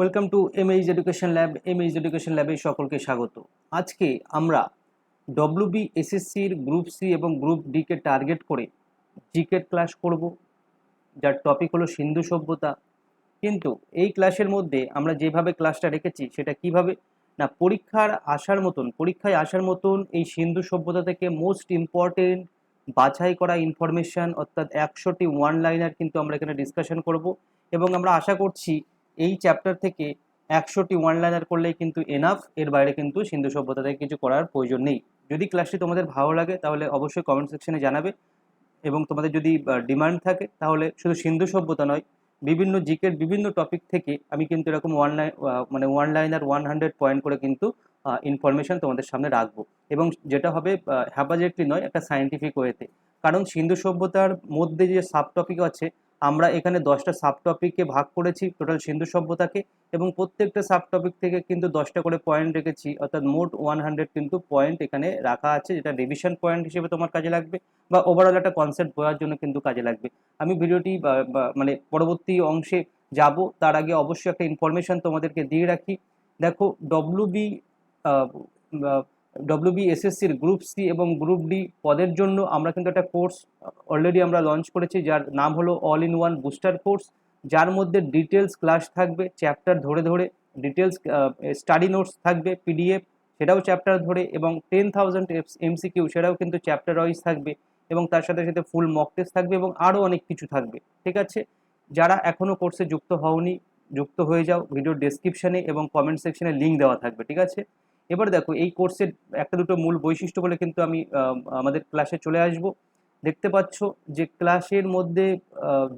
Welcome to MH education lab MH education ল্যাবে সকলকে স্বাগত। আজকে আমরা ডব্লিউবি এসএসসির গ্রুপ সি এবং গ্রুপ ডিকে টার্গেট করে জিকের ক্লাস করব, যার টপিক হলো সিন্ধু সভ্যতা। কিন্তু এই ক্লাসের মধ্যে আমরা যেভাবে ক্লাসটা রেখেছি, সেটা কীভাবে? না, পরীক্ষার আসার মতন, পরীক্ষায় আসার মতন এই সিন্ধু সভ্যতা থেকে মোস্ট ইম্পর্টেন্ট বাছাই করা ইনফরমেশন অর্থাৎ একশোটি ওয়ান লাইনার কিন্তু আমরা এখানে ডিসকাশন করব। এবং আমরা আশা করছি এই চ্যাপ্টার থেকে একশোটি ওয়ান লাইনার করলেই কিন্তু এনাফ এর বাইরে কিন্তু সিন্ধু সভ্যতা থেকে কিছু করার প্রয়োজন নেই। যদি ক্লাসটি তোমাদের ভালো লাগে, তাহলে অবশ্যই কমেন্ট সেকশনে জানাবে। এবং তোমাদের যদি ডিমান্ড থাকে, তাহলে শুধু সিন্ধু সভ্যতা নয়, বিভিন্ন জিকের বিভিন্ন টপিক থেকে আমি কিন্তু এরকম ওয়ান লাইন মানে one liner one hundred point করে কিন্তু ইনফরমেশন তোমাদের সামনে রাখব। এবং যেটা হবে হ্যাপাজেটলি নয়, একটা সায়েন্টিফিক ওয়েতে কারণ সিন্ধু সভ্যতার মধ্যে যে সাব টপিক আছে আমরা এখানে দশটা সাব টপিককে ভাগ করেছি টোটাল সিন্ধু সভ্যতাকে, এবং প্রত্যেকটা সাব টপিক থেকে কিন্তু দশটা করে পয়েন্ট রেখেছি, অর্থাৎ মোট ওয়ান হান্ড্রেড কিন্তু পয়েন্ট এখানে রাখা আছে, যেটা রিভিশন পয়েন্ট হিসেবে তোমার কাজে লাগবে, বা ওভারঅল একটা কনসেপ্ট বোঝার জন্য কিন্তু কাজে লাগবে। আমি ভিডিওটি মানে পরবর্তী অংশে যাব, তার আগে অবশ্যই একটা ইনফরমেশন তোমাদেরকে দিয়ে রাখি। দেখো ডব্লিউবি এসএসসির গ্রুপ সি এবং গ্রুপ ডি পদের জন্য আমরা কিন্তু একটা কোর্স অলরেডি আমরা লঞ্চ করেছি, যার নাম হলো all in one booster course যার মধ্যে ডিটেলস ক্লাস থাকবে চ্যাপ্টার ধরে ধরে ডিটেলস স্টাডি নোটস থাকবে পিডিএফ সেটাও চ্যাপ্টার ধরে এবং টেন থাউজেন্ড এমসিকিউ সেটাও কিন্তু চ্যাপ্টার ওয়াইজ থাকবে এবং তার সাথে সাথে ফুল মক টেস্ট থাকবে এবং আরও অনেক কিছু থাকবে, ঠিক আছে? যারা এখনও কোর্সে যুক্ত হওনি, যুক্ত হয়ে যাও ভিডিও ডেসক্রিপশানে এবং কমেন্ট সেকশনে লিঙ্ক দেওয়া থাকবে, ঠিক আছে? এবার দেখো, এই কোর্সের একটা দুটো মূল বৈশিষ্ট্য বলে কিন্তু আমি আমাদের ক্লাসে চলে আসব। দেখতে পাচ্ছ যে ক্লাসের মধ্যে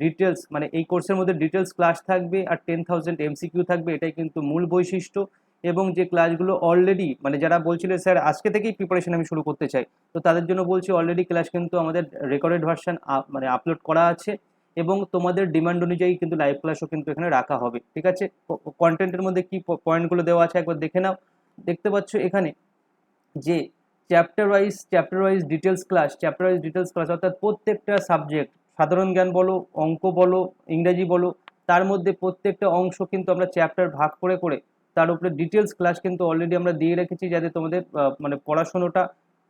ডিটেলস মানে এই কোর্সের মধ্যে ডিটেলস ক্লাস থাকবে আর টেন থাউজেন্ড এমসিকিউ থাকবে, এটাই কিন্তু মূল বৈশিষ্ট্য। এবং যে ক্লাসগুলো অলরেডি মানে যারা বলছিলেন স্যার, আজকে থেকেই প্রিপারেশন আমি শুরু করতে চাই। তো তাদের জন্য বলছি অলরেডি ক্লাস কিন্তু আমাদের রেকর্ডেড ভার্সান মানে আপলোড করা আছে। এবং তোমাদের ডিমান্ড অনুযায়ী কিন্তু লাইভ ক্লাসও কিন্তু এখানে রাখা হবে। ঠিক আছে? কন্টেন্টের মধ্যে কি পয়েন্টগুলো দেওয়া আছে একবার দেখে নাও। দেখতে পাচ্ছ এখানে যে chapter wise chapter wise details class chapter wise details class অর্থাৎ প্রত্যেকটা সাবজেক্ট সাধারণ জ্ঞান বলো, অঙ্ক বলো, ইংরেজি বলো, তার মধ্যে প্রত্যেকটা অংশ কিন্তু আমরা চ্যাপ্টার ভাগ করে করে তার উপরে ডিটেলস ক্লাস কিন্তু অলরেডি আমরা দিয়ে রেখেছি যাতে তোমাদের মানে পড়াশোনাটা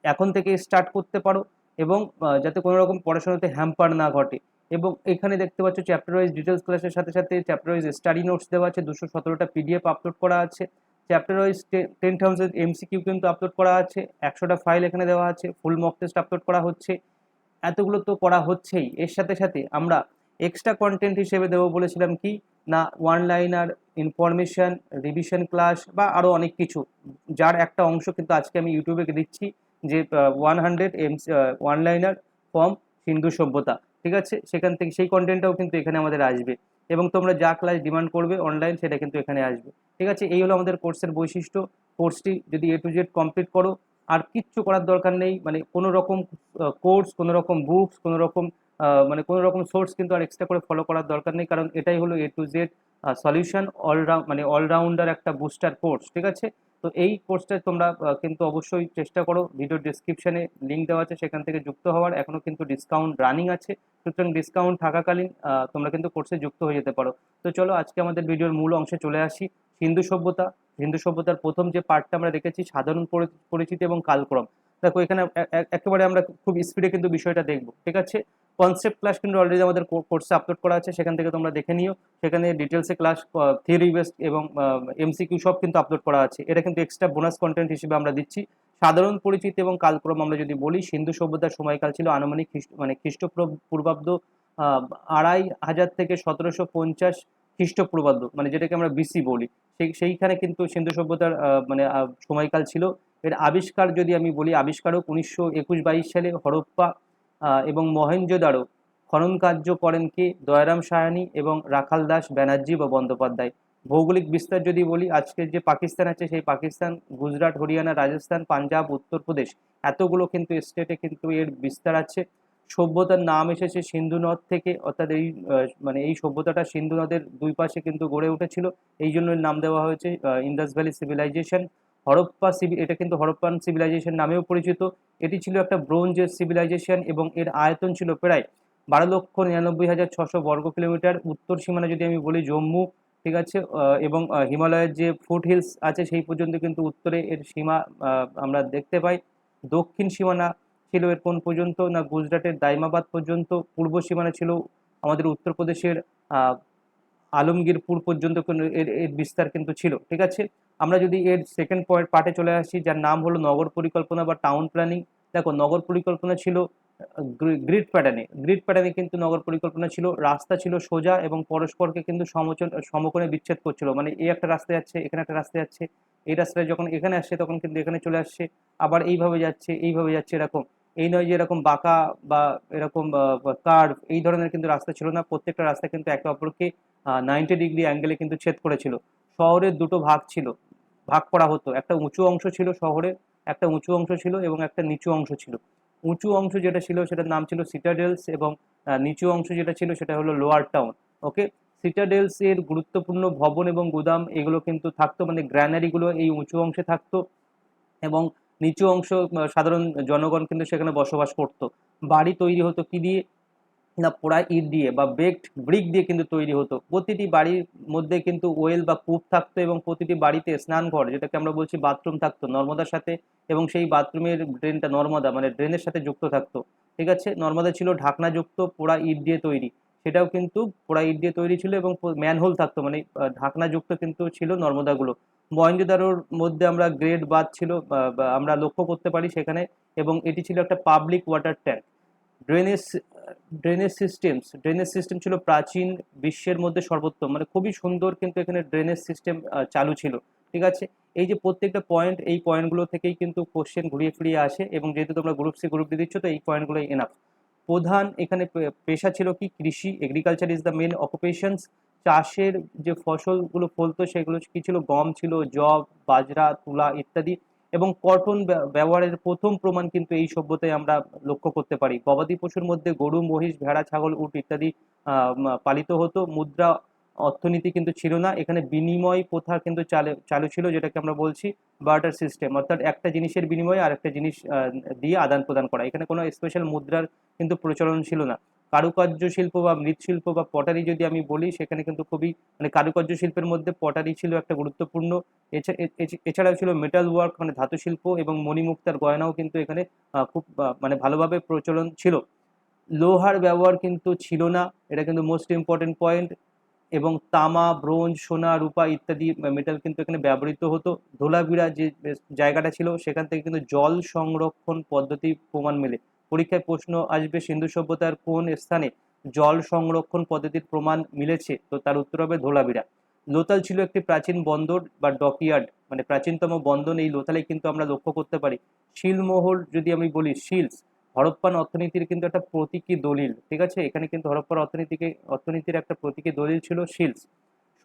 এখন থেকে স্টার্ট করতে পারো এবং যাতে কোনো রকম পড়াশোনাতে হ্যাম্পার না ঘটে। এবং এখানে দেখতে পাচ্ছ চ্যাপ্টার ওয়াইজ ডিটেলস ক্লাসের সাথে সাথে চ্যাপ্টার ওয়াইজ স্টাডি নোটস দেওয়া আছে, দুশো সতেরোটা পিডিএফ আপলোড করা আছে। Chapter wise ten thousand MCQ কিন্তু আপলোড করা আছে। একশোটা ফাইল এখানে দেওয়া আছে। ফুল মক টেস্ট আপলোড করা হচ্ছে। এতগুলো তো করা হচ্ছেই। এর সাথে সাথে আমরা এক্সট্রা কন্টেন্ট হিসেবে দেবো বলেছিলাম কি? না one liner information revision class বা আরও অনেক কিছু। যার একটা অংশ কিন্তু আজকে আমি ইউটিউবে দিচ্ছি যে one hundred M one liner from Sindhu সভ্যতা। ঠিক আছে? সেখান থেকে সেই কন্টেন্টটাও কিন্তু এখানে আমাদের আসবে। এবং তোমরা যা ক্লাস ডিমান্ড করবে অনলাইন সেটা কিন্তু এখানে আসবে। ঠিক আছে? এই হলো আমাদের কোর্সের বৈশিষ্ট্য। কোর্সটি যদি এ টু জেড কমপ্লিট করো, আর কিচ্ছু করার দরকার নেই। মানে কোনো রকম কোর্স কোনো রকম বুকস কোনো রকম মানে কোনো রকম সোর্স কিন্তু আর এক্সট্রা করে ফলো করার দরকার নেই। কারণ এটাই হলো A to Z solution allround মানে অলরাউন্ডার একটা বুস্টার কোর্স ঠিক আছে? তো এই কোর্সটা তোমরা কিন্তু অবশ্যই চেষ্টা করো। ভিডিও ডিসক্রিপশানে লিঙ্ক দেওয়া আছে, সেখান থেকে যুক্ত হওয়ার। এখনও কিন্তু ডিসকাউন্ট রানিং আছে। সুতরাং ডিসকাউন্ট থাকাকালীন তোমরা কিন্তু কোর্সে যুক্ত হয়ে যেতে পারো। তো চলো, আজকে আমাদের ভিডিওর মূল অংশে চলে আসি। হিন্দু সভ্যতা। হিন্দু সভ্যতার প্রথম যে পার্টটা আমরা দেখেছি, সাধারণ পরিচিতি এবং কালক্রম। দেখো, এখানে একেবারে আমরা খুব স্পিডে কিন্তু বিষয়টা দেখব। ঠিক আছে? কনসেপ্ট ক্লাস কিন্তু অলরেডি আমাদের কোর্সে আপলোড করা আছে, সেখান থেকে তোমরা দেখে নিও। সেখানে ডিটেলসে ক্লাস থিওরি বেসড এবং এমসিকিউ সব কিন্তু আপলোড করা আছে। এটা কিন্তু এক্সট্রা বোনাস কন্টেন্ট হিসেবে আমরা দিচ্ছি। সাধারণ পরিচিতি এবং কালক্রম আমরা যদি বলি, সিন্ধু সভ্যতার সময়কাল ছিল আনুমানিক খ্রিস্ট মানে খ্রিস্টপূর্বাব্দ আড়াই হাজার থেকে সতেরোশো পঞ্চাশ খ্রিস্টপূর্বাব্দ মানে যেটাকে আমরা বিসি বলি। সেই, সেইখানে কিন্তু সিন্ধু সভ্যতার মানে সময়কাল ছিল। এর আবিষ্কার যদি আমি বলি, আবিষ্কারক উনিশশো একুশ বাইশ সালে হরপ্পা এবং মহেঞ্জোদারো খনন কার্য করেন কে? দয়ারাম সায়ানি এবং রাখাল দাস ব্যানার্জি বা বন্দ্যোপাধ্যায়। ভৌগোলিক বিস্তার যদি বলি, আজকের যে পাকিস্তান আছে, সেই পাকিস্তান, গুজরাট, হরিয়ানা, রাজস্থান, পাঞ্জাব, উত্তরপ্রদেশ, এতগুলো কিন্তু স্টেটে কিন্তু এর বিস্তার আছে। সভ্যতার নাম এসেছে সিন্ধু নদ থেকে, অর্থাৎ এই মানে এই সভ্যতাটা সিন্ধু নদের দুই পাশে কিন্তু গড়ে উঠেছিল। এই জন্য নাম দেওয়া হয়েছে ইন্দাস ভ্যালি সিভিলাইজেশন। হরপ্পা সিভি এটা কিন্তু হরপ্পান সিভিলাইজেশন নামেও পরিচিত। এটি ছিল একটা ব্রোঞ্জের সিভিলাইজেশন এবং এর আয়তন ছিল প্রায় বারো লক্ষ নিরানব্বই হাজার ছশো বর্গ কিলোমিটার। উত্তর সীমানা যদি আমি বলি জম্মু, ঠিক আছে এবং হিমালয়ের যে ফুট হিলস আছে সেই পর্যন্ত কিন্তু উত্তরে এর সীমা আমরা দেখতে পাই। দক্ষিণ সীমানা ছিল এর কোন পর্যন্ত না গুজরাটের দাইমাবাদ পর্যন্ত। পূর্ব সীমানা ছিল আমাদের উত্তরপ্রদেশের আলমগীরপুর পর্যন্ত এর এর বিস্তার কিন্তু ছিল, ঠিক আছে? আমরা যদি এর সেকেন্ড পয়েন্ট পার্টে চলে আসি, যার নাম হলো নগর পরিকল্পনা বা টাউন প্ল্যানিং দেখো, নগর পরিকল্পনা ছিল গ্রিড প্যাটার্নে গ্রিড প্যাটার্নে কিন্তু নগর পরিকল্পনা ছিল, রাস্তা ছিল সোজা এবং পরস্পরকে কিন্তু সমচন সমকোণে বিচ্ছেদ করছিল। মানে এই একটা রাস্তা যাচ্ছে, এখানে একটা রাস্তা যাচ্ছে, এই রাস্তায় যখন এখানে আসছে, তখন কিন্তু এখানে চলে আসছে, আবার এইভাবে যাচ্ছে এইভাবে যাচ্ছে, এরকম। এই নয় যে এরকম বাঁকা বা এরকম কার্ভ এই ধরনের কিন্তু রাস্তা ছিল না। প্রত্যেকটা রাস্তা কিন্তু একে অপরকে নাইনটি ডিগ্রি অ্যাঙ্গেলে কিন্তু ছেদ করেছিল। শহরের দুটো ভাগ ছিল। ভাগ করা হতো। একটা উঁচু অংশ ছিল শহরের একটা উঁচু অংশ ছিল এবং একটা নিচু অংশ ছিল। উঁচু অংশ যেটা ছিল সেটার নাম ছিল সিটাডেলস এবং নিচু অংশ যেটা ছিল সেটা হলো লোয়ার টাউন। ওকে? সিটাডেলস এর গুরুত্বপূর্ণ ভবন এবং গুদাম এগুলো কিন্তু থাকতো মানে গ্র্যানারিগুলো এই উঁচু অংশে থাকতো এবং নিচু অংশ সাধারণ জনগণ কিন্তু সেখানে বসবাস করতো। বাড়ি তৈরি হতো কি দিয়ে? না পোড়া ইট দিয়ে বা বেকড ব্রিক দিয়ে কিন্তু তৈরি হতো। প্রতিটি বাড়ির মধ্যে কিন্তু ওয়েল বা কূপ থাকতো এবং প্রতিটি বাড়িতে স্নানঘর যেটাকে আমরা বলছি বাথরুম থাকতো, নর্মদার সাথে এবং সেই বাথরুমের ড্রেনটা নর্মদা মানে ড্রেনের সাথে যুক্ত থাকতো। ঠিক আছে? নর্মদা ছিল ঢাকনাযুক্ত পোড়া ইট দিয়ে তৈরি। সেটাও কিন্তু পোড়া ইট দিয়ে তৈরি ছিল এবং ম্যানহোল থাকতো মানে ঢাকনাযুক্ত কিন্তু ছিল নর্মদাগুলো। মহেঞ্জোদারোর মধ্যে আমরা গ্রেড বাদ ছিল আমরা লক্ষ্য করতে পারি সেখানে এবং এটি ছিল একটা public water tank drainage drainage systems drainage system ছিল প্রাচীন বিশ্বের মধ্যে সর্বোত্তম। মানে খুবই সুন্দর কিন্তু এখানে ড্রেনেজ সিস্টেম চালু ছিল। ঠিক আছে? এই যে প্রত্যেকটা পয়েন্ট এই পয়েন্টগুলো থেকেই কিন্তু কোশ্চেন ঘুরিয়ে ফিরিয়ে আসে এবং যেহেতু তোমরা গ্রুপ সি গ্রুপ ডি দিচ্ছ, তো এই পয়েন্টগুলোই এনাফ প্রধান এখানে পেশা ছিল কি? কৃষি agriculture is the main occupations চাষের যে ফসলগুলো ফলতো সেগুলো কি ছিল? গম ছিল জব বাজরা, তুলা ইত্যাদি। এবং কটন ব্যবহারের প্রথম প্রমাণ কিন্তু এই সভ্যতায় আমরা লক্ষ্য করতে পারি। গবাদি পশুর মধ্যে গরু, মহিষ, ভেড়া, ছাগল, উট ইত্যাদি পালিত হতো। মুদ্রা, অর্থনীতি কিন্তু ছিল না। এখানে বিনিময় প্রথা কিন্তু চালু ছিল, যেটাকে আমরা বলছি বার্টার সিস্টেম। অর্থাৎ একটা জিনিসের বিনিময়ে আর একটা জিনিস দিয়ে আদান প্রদান করা। এখানে কোনো স্পেশাল মুদ্রার কিন্তু প্রচলন ছিল না। কারুকার্য শিল্প বা মৃৎশিল্প বা পটারি যদি আমি বলি, সেখানে কিন্তু খুবই মানে কারুকার্য শিল্পের মধ্যে পটারি ছিল একটা গুরুত্বপূর্ণ। এছাড়াও ছিল মেটাল ওয়ার্ক মানে ধাতু শিল্প এবং মণিমুক্তার গয়নাও কিন্তু এখানে খুব মানে ভালোভাবে প্রচলন ছিল। লোহার ব্যবহার কিন্তু ছিল না, এটা কিন্তু মোস্ট ইম্পর্টেন্ট পয়েন্ট এবং তামা, ব্রোঞ্জ, সোনা, রূপা ইত্যাদি মেটাল কিন্তু এখানে ব্যবহৃত হতো। ধোলাভিরা যে জায়গাটা ছিল, সেখান থেকে কিন্তু জল সংরক্ষণ পদ্ধতি প্রমাণ মেলে। পরীক্ষায় প্রশ্ন আসবে, সিন্ধু সভ্যতার কোন স্থানে জল সংরক্ষণ পদ্ধতির প্রমাণ মিলেছে? তো তার উত্তর হবে ধোলাবিরা লোতাল ছিল একটি প্রাচীন বন্দর বা ডকইয়ার্ড মানে প্রাচীনতম বন্দর। এই লোতালে কিন্তু আমরা লক্ষ্য করতে পারি, শিলমোহর যদি আমি বলি, শিলস, হরপ্পান অর্থনীতির কিন্তু একটা প্রতীকী দলিল, ঠিক আছে? এখানে কিন্তু হরপ্পার অর্থনীতিকে, অর্থনীতির একটা প্রতীকী দলিল ছিল শিলস।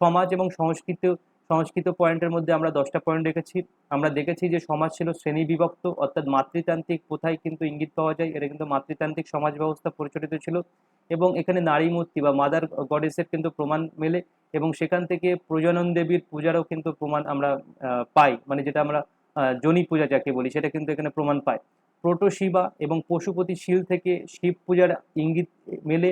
সমাজ এবং সংস্কৃত সংস্কৃত পয়েন্টের মধ্যে আমরা দশটা পয়েন্ট রেখেছি আমরা দেখেছি যে সমাজ ছিল শ্রেণি বিভক্ত অর্থাৎ মাতৃতান্ত্রিক কোথায় কিন্তু ইঙ্গিত পাওয়া যায়, এটা কিন্তু মাতৃতান্ত্রিক সমাজ ব্যবস্থা পরিচালিত ছিল এবং এখানে নারী মূর্তি বা মাদার গডেসের কিন্তু প্রমাণ মেলে এবং সেখান থেকে প্রজনন দেবীর পূজারও কিন্তু প্রমাণ আমরা পাই। মানে যেটা আমরা জনি পূজা যাকে বলি, সেটা কিন্তু এখানে প্রমাণ পাই প্রোটো শিবা এবং পশুপতি শিল থেকে শিব পূজার ইঙ্গিত মেলে।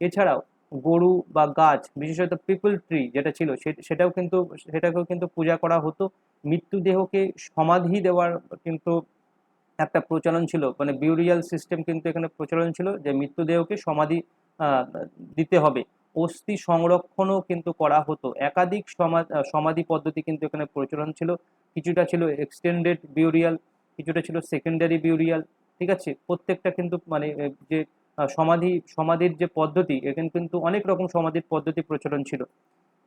এছাড়াও গরু বা গাছ, বিশেষত পিপল ট্রি যেটা ছিল সেটাও কিন্তু, সেটাকেও কিন্তু পূজা করা হতো। মৃত্যুদেহকে সমাধি দেওয়ার কিন্তু একটা প্রচলন ছিল মানে বিউরিয়াল সিস্টেম কিন্তু এখানে প্রচলন ছিল যে মৃত্যুদেহকে সমাধি দিতে হবে। অস্থি সংরক্ষণও কিন্তু করা হতো। একাধিক সমা- সমাধি পদ্ধতি কিন্তু এখানে প্রচলন ছিল। কিছুটা ছিল এক্সটেন্ডেড বিউরিয়াল কিছুটা ছিল সেকেন্ডারি বিউরিয়াল ঠিক আছে? প্রত্যেকটা কিন্তু মানে যে সমাধি, সমাধির যে পদ্ধতি, এখানে কিন্তু অনেক রকম সমাধির পদ্ধতি প্রচলন ছিল।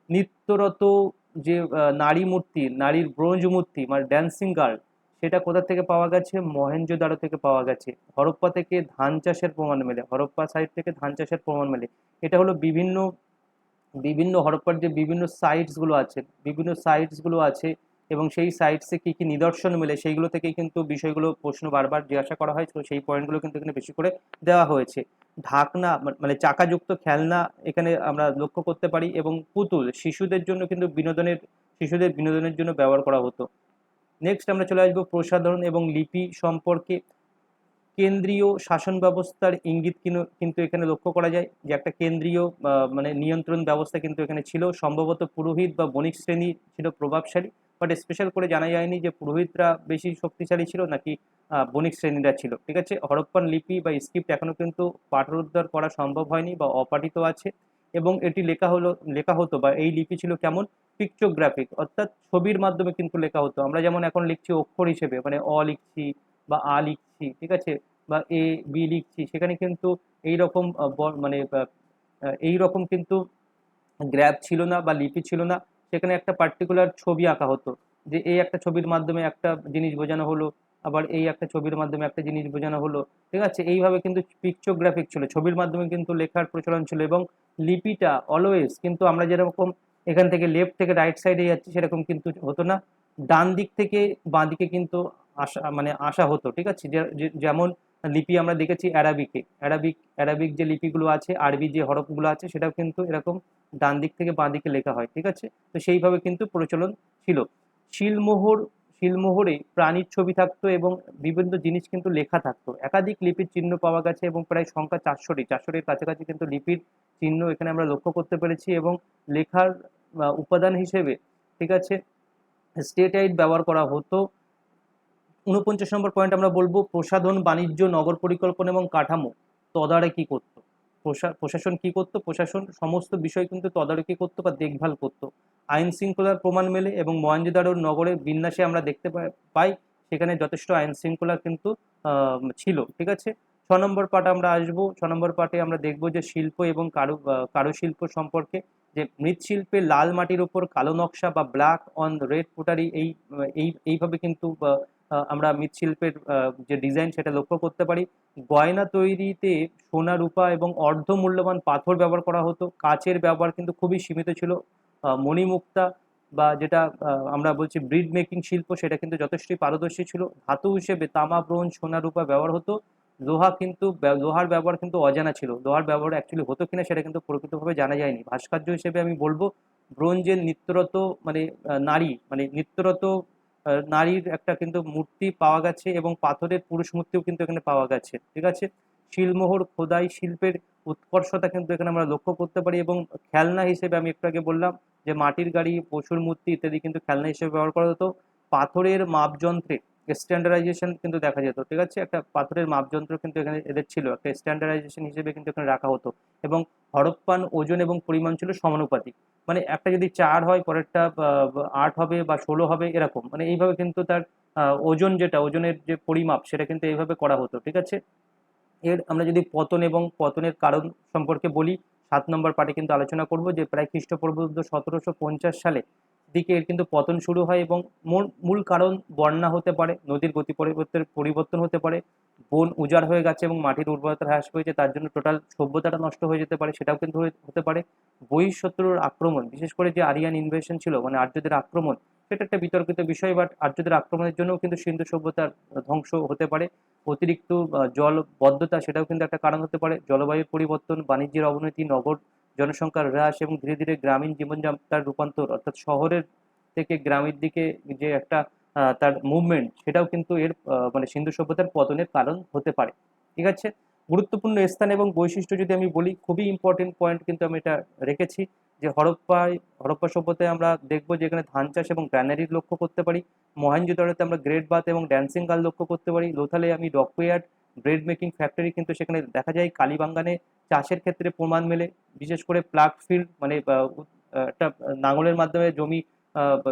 নিত্যরত যে নারী মূর্তি, নারীর ব্রোঞ্জ মূর্তি মানে ড্যান্সিং গার্ল সেটা কোথা থেকে পাওয়া গেছে? মহেঞ্জোদারো থেকে পাওয়া গেছে। হরপ্পা থেকে ধান চাষের প্রমাণ মেলে, হরপ্পা সাইড থেকে ধান চাষের প্রমাণ মেলে। এটা হলো বিভিন্ন বিভিন্ন হরপ্পার যে বিভিন্ন সাইটসগুলো আছে, বিভিন্ন সাইটসগুলো আছে এবং সেই সাইটসে কী কী নিদর্শন মেলে সেইগুলো থেকেই কিন্তু বিষয়গুলো প্রশ্ন বারবার জিজ্ঞাসা করা হয়। তো সেই পয়েন্টগুলো কিন্তু এখানে বেশি করে দেওয়া হয়েছে। ঢাকনা মানে চাকাযুক্ত খেলনা এখানে আমরা লক্ষ্য করতে পারি এবং পুতুল শিশুদের জন্য কিন্তু বিনোদনের, শিশুদের বিনোদনের জন্য ব্যবহার করা হতো। নেক্সট আমরা চলে আসব প্রসাধন এবং লিপি সম্পর্কে। কেন্দ্রীয় শাসন ব্যবস্থার ইঙ্গিত কিন্তু এখানে লক্ষ্য করা যায় যে একটা কেন্দ্রীয় মানে নিয়ন্ত্রণ ব্যবস্থা কিন্তু এখানে ছিল। সম্ভবত পুরোহিত বা বণিক শ্রেণি ছিল প্রভাবশালী। বাট স্পেশাল করে জানা যায়নি যে পুরোহিতরা বেশি শক্তিশালী ছিল নাকি বণিক শ্রেণীরা ছিল। ঠিক আছে? হরপ্পান লিপি বা স্ক্রিপ্ট এখনও কিন্তু পাঠোদ্ধার করা সম্ভব হয়নি বা অপাঠিত আছে। এবং এটি লেখা হলো, লেখা হতো বা এই লিপি ছিল কেমন? পিকচোগ্রাফিক অর্থাৎ ছবির মাধ্যমে কিন্তু লেখা হতো। আমরা যেমন এখন লিখছি অক্ষর হিসেবে মানে অ লিখছি বা আ লিখছি, ঠিক আছে? বা এ, বি লিখছি, সেখানে কিন্তু এই রকম মানে এই রকম কিন্তু গ্র্যাব ছিল না বা লিপি ছিল না। সেখানে একটা পার্টিকুলার ছবি আঁকা হতো যে এই একটা ছবির মাধ্যমে একটা জিনিস বোঝানো হলো, আবার এই একটা ছবির মাধ্যমে একটা জিনিস বোঝানো হলো, ঠিক আছে? এইভাবে কিন্তু পিকচোগ্রাফিক ছিল, ছবির মাধ্যমে কিন্তু লেখার প্রচলন ছিল এবং লিপিটা অলওয়েজ কিন্তু আমরা যেরকম এখান থেকে লেফট থেকে রাইট সাইডে যাচ্ছি সেরকম কিন্তু হতো না। ডান দিক থেকে বাঁ দিকে কিন্তু আসা মানে আসা হতো, ঠিক আছে? যেমন লিপি আমরা দেখেছি অ্যারাবিকে অ্যারাবিক অ্যারাবিক যে লিপিগুলো আছে, আরবি যে হরফগুলো আছে, সেটাও কিন্তু এরকম ডান দিক থেকে বাঁ দিকে লেখা হয়, ঠিক আছে? তো সেইভাবে কিন্তু প্রচলন ছিল। শিলমোহর, শিলমোহরে প্রাণীর ছবি থাকতো এবং বিভিন্ন জিনিস কিন্তু লেখা থাকতো। একাধিক লিপির চিহ্ন পাওয়া গেছে এবং প্রায় সংখ্যা চারশোটি চারশোটির কাছাকাছি কিন্তু লিপির চিহ্ন এখানে আমরা লক্ষ্য করতে পেরেছি এবং লেখার উপাদান হিসেবে, ঠিক আছে? স্টেট আইড ব্যবহার করা হতো। উনপঞ্চাশ নম্বর পয়েন্ট আমরা বলব, প্রসাধন, বাণিজ্য, নগর পরিকল্পনা এবং কাঠামো তদারকি করতো? প্রশা- প্রশাসন কি করত? প্রশাসন সমস্ত বিষয় কিন্তু তদারকি করতো বা দেখভাল করতো। আইন শৃঙ্খলার প্রমাণ মেলে এবং মহেঞ্জোদারোর নগরের বিন্যাসে আমরা দেখতে পাই- সেখানে যথেষ্ট আইন শৃঙ্খলা কিন্তু ছিল, ঠিক আছে? ছ নম্বর পার্টে আমরা আসব, ছ নম্বর পার্টে আমরা দেখব যে শিল্প এবং কারু কারুশিল্প সম্পর্কে যে মৃৎশিল্পে লাল মাটির উপর কালো নকশা বা ব্ল্যাক অন রেড পোটারি এই এই, এইভাবে কিন্তু আমরা মৃৎশিল্পের যে ডিজাইন সেটা লক্ষ্য করতে পারি। গয়না তৈরিতে সোনা, রূপা এবং অর্ধ মূল্যবান পাথর ব্যবহার করা হতো। কাচের ব্যবহার কিন্তু খুবই সীমিত ছিল। মণিমুক্তা বা যেটা আমরা বলছি ব্রিড মেকিং শিল্প, সেটা কিন্তু যথেষ্টই পারদর্শী ছিল। ধাতু হিসেবে তামা, ব্রোঞ্জ, সোনা, রূপা ব্যবহার হতো। লোহা কিন্তু লোহার ব্যবহার কিন্তু অজানা ছিল। লোহার ব্যবহার অ্যাকচুয়ালি হতো কিনা সেটা কিন্তু প্রকৃতভাবে জানা যায়নি। ভাস্কর্য হিসেবে আমি বলব, ব্রোঞ্জের নিত্যরত মানে নারী মানে নিত্যরত নারীর একটা কিন্তু মূর্তি পাওয়া গেছে এবং পাথরের পুরুষ মূর্তিও কিন্তু এখানে পাওয়া গেছে, ঠিক আছে? শিলমোহর খোদাই শিল্পের উৎকর্ষতা কিন্তু এখানে আমরা লক্ষ্য করতে পারি এবং খেলনা হিসেবে আমি একটু আগে বললাম যে মাটির গাড়ি, পশুর মূর্তি ইত্যাদি কিন্তু খেলনা হিসেবে ব্যবহার করা হতো। পাথরের মাপযন্ত্রে স্ট্যান্ডার্ডাইজেশন কিন্তু দেখা যেত, ঠিক আছে? একটা পাথরের মাপযন্ত্র কিন্তু এখানে এদের ছিল, একটা স্ট্যান্ডার্ডাইজেশন হিসেবে কিন্তু এখানে রাখা হতো এবং হরপ্পান ওজন এবং পরিমাণ ছিল সমানুপাতিক। মানে একটা যদি চার হয়, পরেরটা আট হবে বা ষোলো হবে, এরকম। মানে এইভাবে কিন্তু তার ওজন যেটা, ওজনের যে পরিমাপ, সেটা কিন্তু এইভাবে করা হতো, ঠিক আছে? এর আমরা যদি পতন এবং পতনের কারণ সম্পর্কে বলি, সাত নম্বর পার্টে কিন্তু আলোচনা করব যে প্রায় খ্রিস্টপূর্বাব্দ সতেরোশো পঞ্চাশ সালে দিকে এর কিন্তু পতন শুরু হয় এবং মূল কারণ বন্যা হতে পারে, নদীর গতি পরিবর্তন পরিবর্তন হতে পারে, বন উজাড় হয়ে গেছে এবং মাটির উর্বরতা হ্রাস পেয়েছে, তার জন্য টোটাল সভ্যতাটা নষ্ট হয়ে যেতে পারে, সেটাও কিন্তু হতে পারে। বহিঃশত্রুর আক্রমণ, বিশেষ করে যে আরিয়ান ইনভেশন ছিল মানে আর্যদের আক্রমণ, সেটা একটা বিতর্কিত বিষয় বাট আর্যদের আক্রমণের জন্যও কিন্তু সিন্ধু সভ্যতার ধ্বংস হতে পারে। অতিরিক্ত জলবদ্ধতা, সেটাও কিন্তু একটা কারণ হতে পারে। জলবায়ুর পরিবর্তন, বাণিজ্যের অবনতি, নগর জনসংখ্যার হ্রাস এবং ধীরে ধীরে গ্রামীণ জীবনযাত্রার রূপান্তর, অর্থাৎ শহরের থেকে গ্রামের দিকে যে একটা তার মুভমেন্ট সেটাও কিন্তু এর মানে সিন্ধু সভ্যতার পতনের কারণ হতে পারে। ঠিক আছে? গুরুত্বপূর্ণ স্থান এবং বৈশিষ্ট্য যদি আমি বলি, খুবই ইম্পর্টেন্ট পয়েন্ট কিন্তু আমি এটা রেখেছি যে হরপ্পায় হরপ্পা সভ্যতায় আমরা দেখব যে এখানে ধান চাষ এবং গ্র্যানারির লক্ষ্য করতে পারি মহেঞ্জোদারোতে আমরা গ্রেট বাথ এবং ড্যান্সিং গাল লক্ষ্য করতে পারি, লোথালে আমি ডকওয়ার্ড ব্রেড মেকিং ফ্যাক্টরি কিন্তু সেখানে দেখা যায় কালীবাঙ্গানে চাষের ক্ষেত্রে প্রমাণ মেলে, বিশেষ করে প্লাগ ফিল্ড মানে একটা নাঙলের মাধ্যমে জমি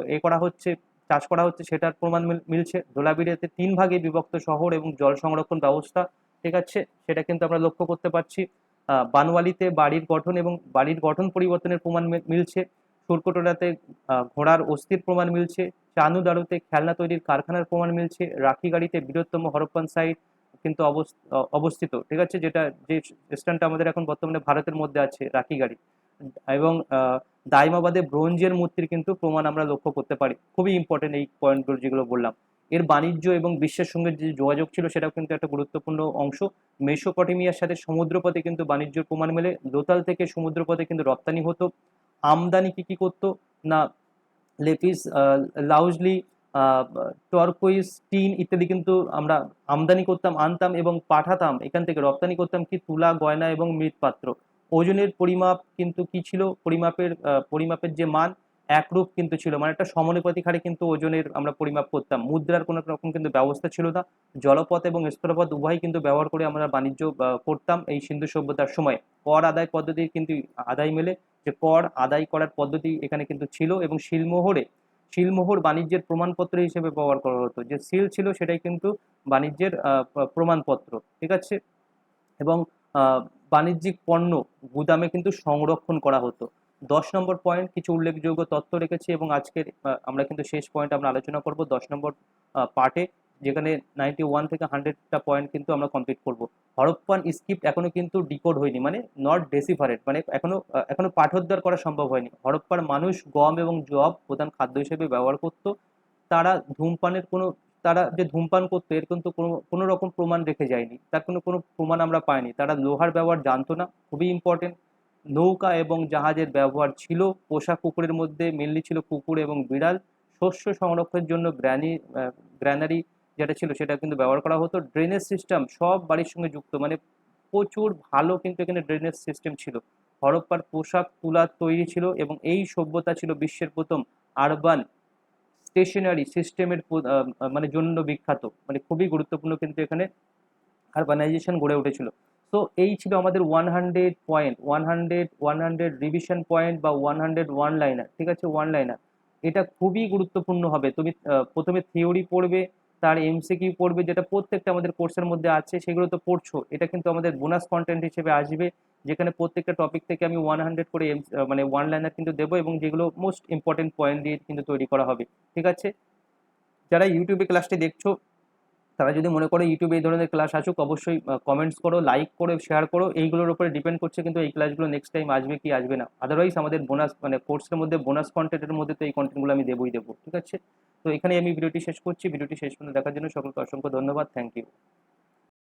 এ করা হচ্ছে, চাষ করা হচ্ছে, সেটার প্রমাণ মিল- মিলছে। ধোলাবিড়িতে তিন ভাগে বিভক্ত শহর এবং জল সংরক্ষণ ব্যবস্থা, ঠিক আছে? সেটা কিন্তু আমরা লক্ষ্য করতে পারছি। বানওয়ালিতে বাড়ির গঠন এবং বাড়ির গঠন পরিবর্তনের প্রমাণ মিলছে। সুরকটোলাতে ঘোড়ার অস্থির প্রমাণ মিলছে। চানুদারুতে খেলনা তৈরির কারখানার প্রমাণ মিলছে। রাখি গাড়িতে বৃহত্তম হরপ্পান সাইট কিন্তু অবস- অবস্থিত ঠিক আছে? যেটা যে স্থানটা আমাদের এখন বর্তমানে ভারতের মধ্যে আছে রাখিগাড়ি এবং আহ, দাইমাবাদে ব্রোঞ্জের মূর্তির কিন্তু প্রমাণ আমরা লক্ষ্য করতে পারি। খুবই ইম্পর্টেন্ট এই পয়েন্টগুলো যেগুলো বললাম। এর বাণিজ্য এবং বিশ্বের সঙ্গে যে যোগাযোগ ছিল সেটাও কিন্তু একটা গুরুত্বপূর্ণ অংশ। মেসোপটেমিয়ার সাথে সমুদ্রপথে কিন্তু বাণিজ্যের প্রমাণ মেলে। লোতাল থেকে সমুদ্রপথে কিন্তু রপ্তানি হতো। আমদানি কি কি করতো? না লেপিস লাউজলি টর্কোইস টিন ইত্যাদি কিন্তু আমরা আমদানি করতাম, আনতাম এবং পাঠাতাম। এখান থেকে রপ্তানি করতাম কি তুলা, গয়না এবং মৃৎপাত্র। ওজনের পরিমাপ কিন্তু কি ছিল? পরিমাপের পরিমাপের যে মান একরূপ কিন্তু ছিল। মানে একটা সমানুপাতিক হারে কিন্তু ওজনের আমরা পরিমাপ করতাম। মুদ্রার কোনো রকম কিন্তু ব্যবস্থা ছিল না। জলপথ এবং স্থলপথ উভয় কিন্তু ব্যবহার করে আমরা বাণিজ্য করতাম এই সিন্ধু সভ্যতার সময়। কর আদায় পদ্ধতির কিন্তু আদায় মেলে। যে কর আদায় করার পদ্ধতি এখানে কিন্তু ছিল এবং শিলমোহরে শিলমোহর বাণিজ্যের প্রমাণপত্র হিসেবে ব্যবহার করা হতো। যে সিল ছিল সেটাই কিন্তু বাণিজ্যের প্রমাণপত্র, ঠিক আছে? এবং বাণিজ্যিক পণ্য গুদামে কিন্তু সংরক্ষণ করা হতো। দশ নম্বর পয়েন্ট কিছু উল্লেখযোগ্য তথ্য রেখেছি এবং আজকের আমরা কিন্তু শেষ পয়েন্ট আমরা আলোচনা করব। দশ নম্বর পার্টে যেখানে নাইনটি ওয়ান থেকে হান্ড্রেডটা পয়েন্ট কিন্তু আমরা কমপ্লিট করব। হরপ্পান স্ক্রিপ্ট এখনও কিন্তু ডিকোড হয়নি মানে নট ডেসিফারেড মানে এখনও আহ, এখনও পাঠোদ্ধার করা সম্ভব হয়নি। হরপ্পার মানুষ গম এবং জব প্রধান খাদ্য হিসেবে ব্যবহার করত তারা ধূমপানের কোনো তারা যে ধূমপান করতো এর কিন্তু কোনো কোনো রকম প্রমাণ রেখে যায়নি। তার কোনো কোনো প্রমাণ আমরা পাইনি। তারা লোহার ব্যবহার জানতো না খুবই ইম্পর্টেন্ট নৌকা এবং জাহাজের ব্যবহার ছিল পোষা কুকুরের মধ্যে মেনলি ছিল কুকুর এবং বিড়াল। শস্য সংরক্ষণের জন্য গ্র্যানি গ্র্যানারি যেটা ছিল সেটা কিন্তু ব্যবহার করা হতো। ড্রেনেজ সিস্টেম সব বাড়ির সঙ্গে যুক্ত মানে প্রচুর ভালো কিন্তু এখানে ড্রেনেজ সিস্টেম ছিল। হরপ্পার পোশাক তুলার তৈরি ছিল এবং এই সভ্যতা ছিল বিশ্বের প্রথম আরবান স্টেশনারি সিস্টেমের মানে জন্য বিখ্যাত। মানে খুবই গুরুত্বপূর্ণ কিন্তু এখানে আরবানাইজেশন গড়ে উঠেছিল। তো এই ছিল আমাদের one hundred point one hundred one hundred revision point বা ওয়ান হান্ড্রেড ওয়ান লাইনার ঠিক আছে? ওয়ান লাইনার এটা খুবই গুরুত্বপূর্ণ হবে। তুমি প্রথমে থিওরি পড়বে তার এমসিকিউ পড়বে, যেটা প্রত্যেকটা আমাদের কোর্সের মধ্যে আছে, সেগুলো তো পড়ছো। এটা কিন্তু আমাদের বোনাস কন্টেন্ট হিসেবে আসবে, যেখানে প্রত্যেকটা টপিক থেকে আমি ওয়ান হান্ড্রেড করে মানে ওয়ান লাইনার কিন্তু দেবো এবং যেগুলো মোস্ট ইম্পর্টেন্ট পয়েন্ট দিয়ে কিন্তু তৈরি করা হবে। ঠিক আছে? যারা ইউটিউবে ক্লাসটি দেখছ তারা যদি মনে করে ইউটিউবে এই ধরনের ক্লাস আসুক, অবশ্যই কমেন্টস করো লাইক করো শেয়ার করো। এইগুলোর উপরে ডিপেন্ড করছে কিন্তু এই ক্লাসগুলো নেক্সট টাইম আসবে কি আসবে না। আদারওয়াইজ আমাদের বোনাস মানে কোর্সের মধ্যে বোনাস কন্টেন্টের মধ্যে তো এই কন্টেন্টগুলো আমি দেবই দেবো, ঠিক আছে? তো এখানে আমি ভিডিওটি শেষ করছি। ভিডিওটি শেষ পর্যন্ত দেখার জন্য সকলকে অসংখ্য ধন্যবাদ। Thank you